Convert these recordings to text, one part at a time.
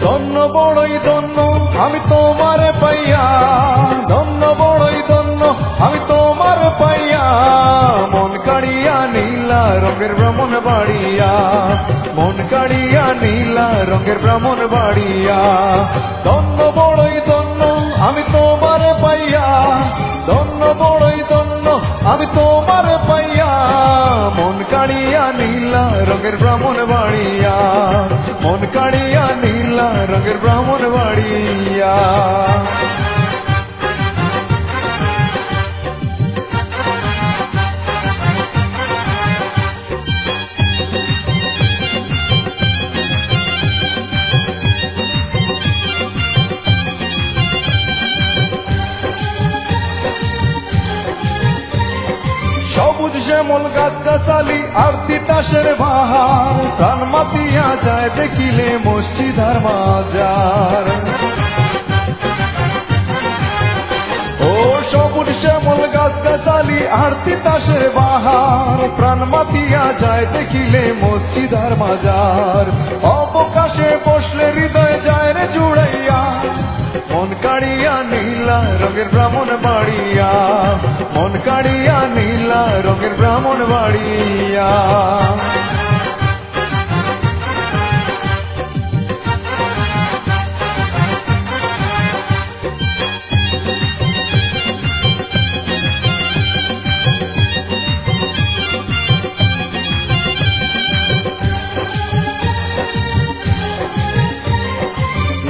ধন্য বড়ই ধন্য, আমি তোমার পাইয়া। ধন্য বড়ই ধন্য, আমি তোমার পাইয়া। মন কাড়িয়া নীলা, রঙের ব্রাহ্মণ বাড়িয়া। মন কাড়িয়া নীলা, রঙের ব্রাহ্মণ বাড়িয়া। ধন্য বড়ই ধন্য, আমি তোমার পাইয়া। ধন্য বড়ই ধন্য, আমি তোমার পাইয়া। মন কাড়িয়া নীলা, রঙের ব্রাহ্মণ বাড়িয়া। মন কাড়িয়া રંગ બ્રાહ્મણ વાળિયા শ্যামল গাছ গাছালি আর তিতাসের বাহার প্রাণ মাতিয়া যায়, দেখিলে মসজিদ আর মাজার। ও সবুজ শ্যামল গাছ গাছালি আর তিতাসের বাহার প্রাণ মাতিয়া যায়, দেখিলে মসজিদ আর মাজার। অবকাশে বসলে হৃদয় যায় রে জুড়াইয়া মন কাড়িয়া নীলা রঙের ব্রাহ্মণ বাড়িয়া। মন কাড়িয়া নীলা রঙের ব্রাহ্মণ বাড়িয়া।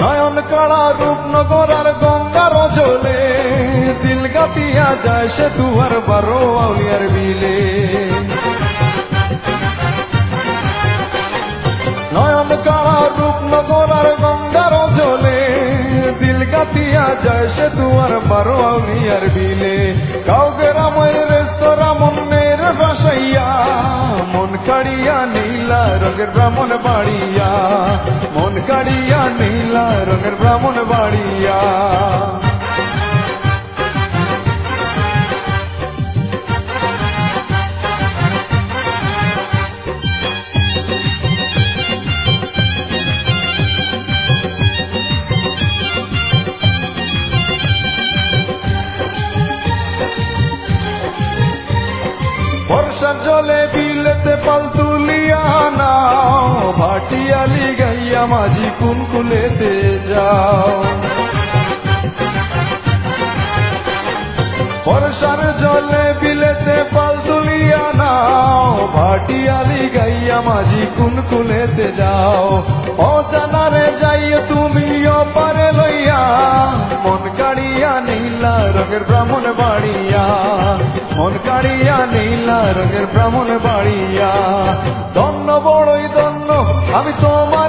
নয়ন কাড়া রূপনগর আর গঙ্গার জলে দিল গাতিয়া যায় সে তুয়ার বারো আউলিয়ার বিলে নয়ন কাড়া রূপনগর আর গঙ্গার জলে দিল গাতিয়া যায় সে তুয়ার বারো আউলিয়ার বিলে কাউকে রামের রেস্তোরাঁ মনের ভাসাইয়া মন কাড়িয়া নীলা রঙের ব্রাহ্মণ বাড়িয়া। মন কাড়িয়া নীলা রঙের ব্রাহ্মণ বাড়িয়া। বর্ষার জলে বিলেতে পাল তুলিয়া নাও ভাটিয়ালি গাইয়া মাঝি কুন কুলেতে যাও বর্ষার জলে বিলেতে পাল তুলিয়া নাও, ভাটিয়ালি গাইয়া মাঝি কুন কুলেতে যাও। অজানারে যাইয়ে তুমি অপারে লইয়া, মন কাড়িয়া নীলা রঙের ব্রাহ্মণ বাড়িয়া। মন কাড়িয়া নীলা রঙের ব্রাহ্মণ বাড়িয়া। ধন্য বড়ই ধন্য, আমি তোমারে